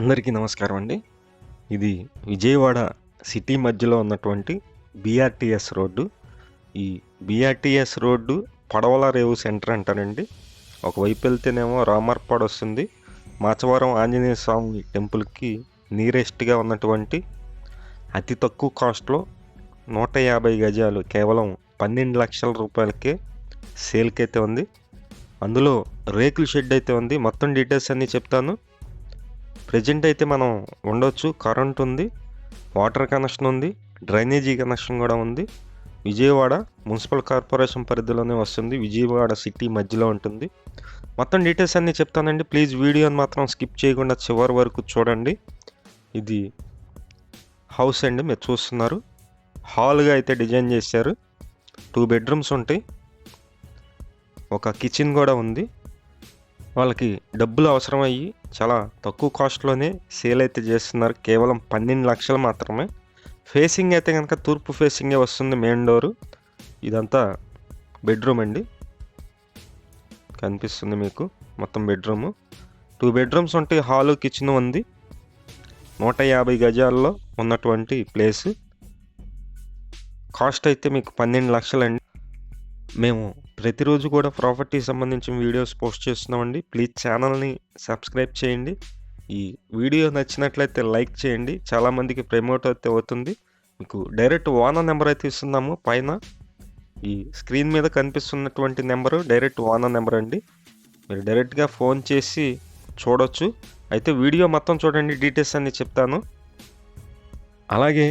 అందరికీ నమస్కారం అండి. ఇది విజయవాడ సిటీ మధ్యలో ఉన్నటువంటి బీఆర్టీఎస్ రోడ్డు. ఈ BRTS road Padavala Revu center అంటారండి. ఒకవైపు వెళ్తేనేమో రామర్పాడు వస్తుంది. మాచవరం ఆంజనేయ స్వామి టెంపుల్కి నియరెస్ట్గా ఉన్నటువంటి అతి తక్కువ కాస్ట్లో నూట యాభై గజాలు కేవలం పన్నెండు లక్షల రూపాయలకే సేల్కి అయితే ఉంది. అందులో రేకుల షెడ్ అయితే ఉంది. మొత్తం డీటెయిల్స్ అన్నీ చెప్తాను. ప్రజెంట్ అయితే మనం ఉండొచ్చు. కరెంట్ ఉంది వాటర్ కనెక్షన్ ఉంది డ్రైనేజీ కనెక్షన్ కూడా ఉంది. విజయవాడ మున్సిపల్ కార్పొరేషన్ పరిధిలోనే వస్తుంది. విజయవాడ సిటీ మధ్యలో ఉంటుంది. మొత్తం డీటెయిల్స్ అన్నీ చెప్తానండి. ప్లీజ్ వీడియోని మాత్రం స్కిప్ చేయకుండా చివరి వరకు చూడండి. ఇది హౌస్ అండి మీరు చూస్తున్నారు. హాల్గా అయితే డిజైన్ చేశారు. టూ బెడ్రూమ్స్ ఉంటాయి. ఒక కిచెన్ కూడా ఉంది. వాళ్ళకి డబ్బులు అవసరం అయ్యి చాలా తక్కువ కాస్ట్లోనే సేల్ అయితే చేస్తున్నారు. కేవలం పన్నెండు లక్షలు మాత్రమే. ఫేసింగ్ అయితే కనుక తూర్పు ఫేసింగే వస్తుంది మెయిన్ డోరు. ఇదంతా బెడ్రూమ్ అండి. కనిపిస్తుంది మీకు మొత్తం బెడ్రూము. టూ బెడ్రూమ్స్ ఉంటాయి హాలు కిచెన్ ఉంది. నూట యాభై గజాల్లో ఉన్నటువంటి ప్లేస్. కాస్ట్ అయితే మీకు పన్నెండు లక్షలండి. మేము ప్రతిరోజు కూడా ప్రాపర్టీ సంబంధించిన వీడియోస్ పోస్ట్ చేస్తున్నామండి. ప్లీజ్ ఛానల్ని సబ్స్క్రైబ్ చేయండి. ఈ వీడియో నచ్చినట్లయితే లైక్ చేయండి. చాలామందికి ప్రమోట్ అయితే అవుతుంది. మీకు డైరెక్ట్ ఓనర్ నెంబర్ అయితే ఇస్తున్నాము. పైన ఈ స్క్రీన్ మీద కనిపిస్తున్నటువంటి నెంబరు డైరెక్ట్ ఓనర్ నెంబర్ అండి. మీరు డైరెక్ట్గా ఫోన్ చేసి చూడొచ్చు. అయితే వీడియో మొత్తం చూడండి. డీటెయిల్స్ అన్ని చెప్తాను. అలాగే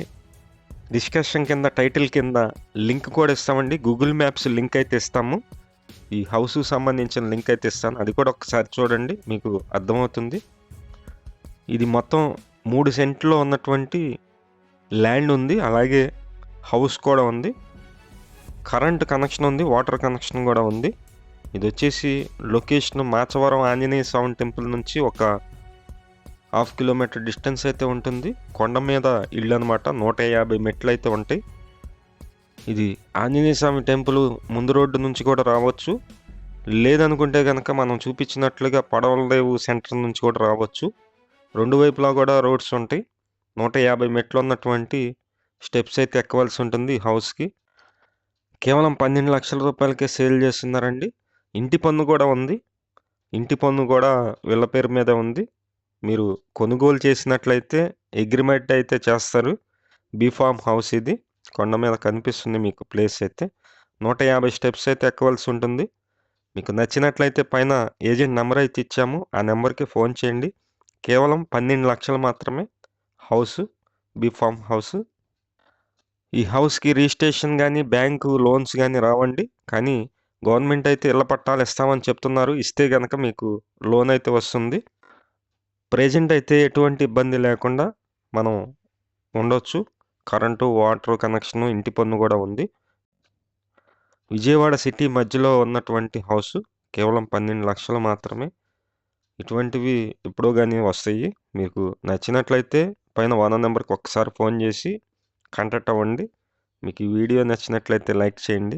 డిస్కషన్ కింద టైటిల్ కింద లింక్ కూడా ఇస్తామండి. గూగుల్ మ్యాప్స్ లింక్ అయితే ఇస్తాము. ఈ హౌస్ సంబంధించిన లింక్ అయితే ఇస్తాను. అది కూడా ఒకసారి చూడండి మీకు అర్థమవుతుంది. ఇది మొత్తం మూడు సెంట్లో ఉన్నటువంటి ల్యాండ్ ఉంది. అలాగే హౌస్ కూడా ఉంది. కరెంట్ కనెక్షన్ ఉంది వాటర్ కనెక్షన్ కూడా ఉంది. ఇది వచ్చేసి లొకేషన్ మాచవరం ఆంజనేయ స్వామి టెంపుల్ నుంచి ఒక హాఫ్ కిలోమీటర్ డిస్టెన్స్ అయితే ఉంటుంది. కొండ మీద ఇల్లు అనమాట నూట యాభై మెట్లు అయితే ఉంటాయి. ఇది ఆంజనేయ స్వామి టెంపుల్ ముందు రోడ్డు నుంచి కూడా రావచ్చు. లేదనుకుంటే కనుక మనం చూపించినట్లుగా పడవలదేవు సెంటర్ నుంచి కూడా రావచ్చు. రెండు వైపులా కూడా రోడ్స్ ఉంటాయి. నూట యాభై మెట్లు ఉన్నటువంటి స్టెప్స్ అయితే ఎక్కవలసి ఉంటుంది హౌస్కి. కేవలం పన్నెండు లక్షల రూపాయలకే సేల్ చేస్తున్నారండి. ఇంటి పన్ను కూడా ఉంది. ఇంటి పన్ను కూడా వీళ్ళ పేరు మీద ఉంది. మీరు కొనుగోలు చేసినట్లయితే అగ్రిమెంట్ అయితే చేస్తారు. బీఫామ్ హౌస్ ఇది. కొండ మీద కనిపిస్తుంది మీకు ప్లేస్ అయితే. నూట యాభై స్టెప్స్ అయితే ఎక్కవలసి ఉంటుంది. మీకు నచ్చినట్లయితే పైన ఏజెంట్ నెంబర్ అయితే ఇచ్చాము. ఆ నెంబర్కి ఫోన్ చేయండి. కేవలం పన్నెండు లక్షలు మాత్రమే హౌస్ బీఫామ్ హౌస్ ఈ హౌస్కి రిజిస్ట్రేషన్ కానీ బ్యాంకు లోన్స్ కానీ రావండి. కానీ గవర్నమెంట్ అయితే ఇళ్ళ పట్టాలు ఇస్తామని చెప్తున్నారు. ఇస్తే కనుక మీకు లోన్ అయితే వస్తుంది. ప్రజెంట్ అయితే ఎటువంటి ఇబ్బంది లేకుండా మనం ఉండొచ్చు. కరెంటు వాటర్ కనెక్షన్ ఇంటి పన్ను కూడా ఉంది. విజయవాడ సిటీ మధ్యలో ఉన్నటువంటి హౌస్ కేవలం పన్నెండు లక్షలు మాత్రమే. ఇటువంటివి ఎప్పుడో కానీ వస్తాయి. మీకు నచ్చినట్లయితే పైన వన్ నెంబర్కి ఒకసారి ఫోన్ చేసి కాంటాక్ట్ అవ్వండి. మీకు ఈ వీడియో నచ్చినట్లయితే లైక్ చేయండి.